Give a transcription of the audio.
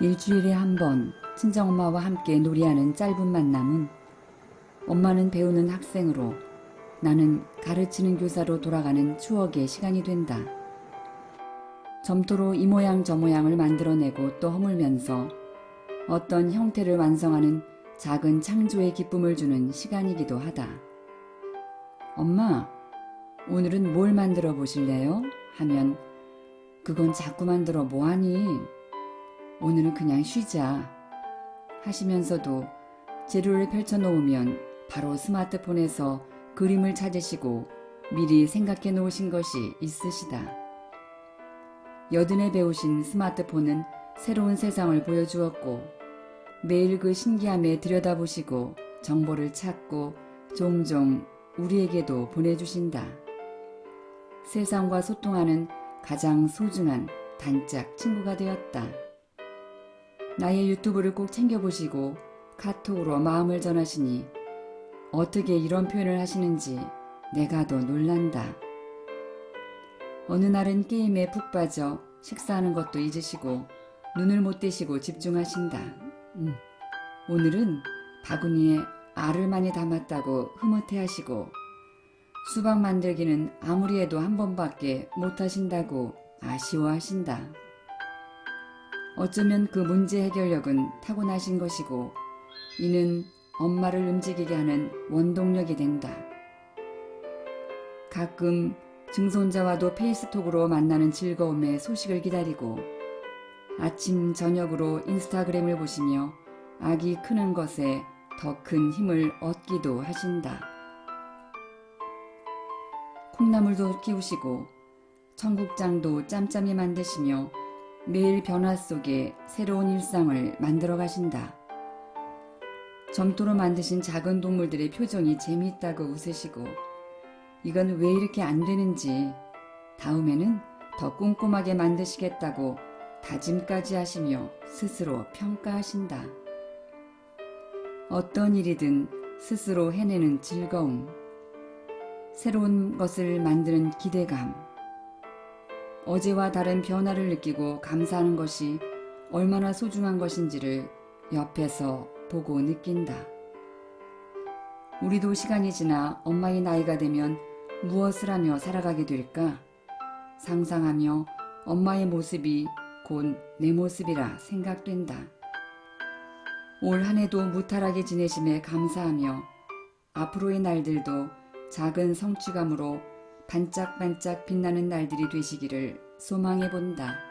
일주일에 한 번 친정엄마와 함께 놀이하는 짧은 만남은 엄마는 배우는 학생으로 나는 가르치는 교사로 돌아가는 추억의 시간이 된다. 점토로 이 모양 저 모양을 만들어내고 또 허물면서 어떤 형태를 완성하는 작은 창조의 기쁨을 주는 시간이기도 하다. 엄마, 오늘은 뭘 만들어 보실래요? 하면 그건 자꾸 만들어 뭐하니? 오늘은 그냥 쉬자. 하시면서도 재료를 펼쳐놓으면 바로 스마트폰에서 그림을 찾으시고 미리 생각해 놓으신 것이 있으시다. 여든에 배우신 스마트폰은 새로운 세상을 보여주었고 매일 그 신기함에 들여다보시고 정보를 찾고 종종 우리에게도 보내주신다. 세상과 소통하는 가장 소중한 단짝 친구가 되었다. 나의 유튜브를 꼭 챙겨보시고 카톡으로 마음을 전하시니 어떻게 이런 표현을 하시는지 내가 더 놀란다. 어느 날은 게임에 푹 빠져 식사하는 것도 잊으시고 눈을 못 떼시고 집중하신다. 음. 오늘은 바구니에 알을 많이 담았다고 흐뭇해하시고 수박 만들기는 아무리 해도 한 번밖에 못 하신다고 아쉬워하신다. 어쩌면 그 문제 해결력은 타고나신 것이고 이는 엄마를 움직이게 하는 원동력이 된다. 가끔 증손자와도 페이스톡으로 만나는 즐거움에 소식을 기다리고 아침 저녁으로 인스타그램을 보시며 아기 크는 것에 더 큰 힘을 얻기도 하신다. 콩나물도 키우시고 청국장도 짬짬이 만드시며 매일 변화 속에 새로운 일상을 만들어 가신다. 점토로 만드신 작은 동물들의 표정이 재미있다고 웃으시고 이건 왜 이렇게 안 되는지 다음에는 더 꼼꼼하게 만드시겠다고 다짐까지 하시며 스스로 평가하신다. 어떤 일이든 스스로 해내는 즐거움, 새로운 것을 만드는 기대감, 어제와 다른 변화를 느끼고 감사하는 것이 얼마나 소중한 것인지를 옆에서 보고 느낀다. 우리도 시간이 지나 엄마의 나이가 되면 무엇을 하며 살아가게 될까? 상상하며 엄마의 모습이 곧 내 모습이라 생각된다. 올 한 해도 무탈하게 지내심에 감사하며 앞으로의 날들도 작은 성취감으로 반짝반짝 빛나는 날들이 되시기를 소망해 본다.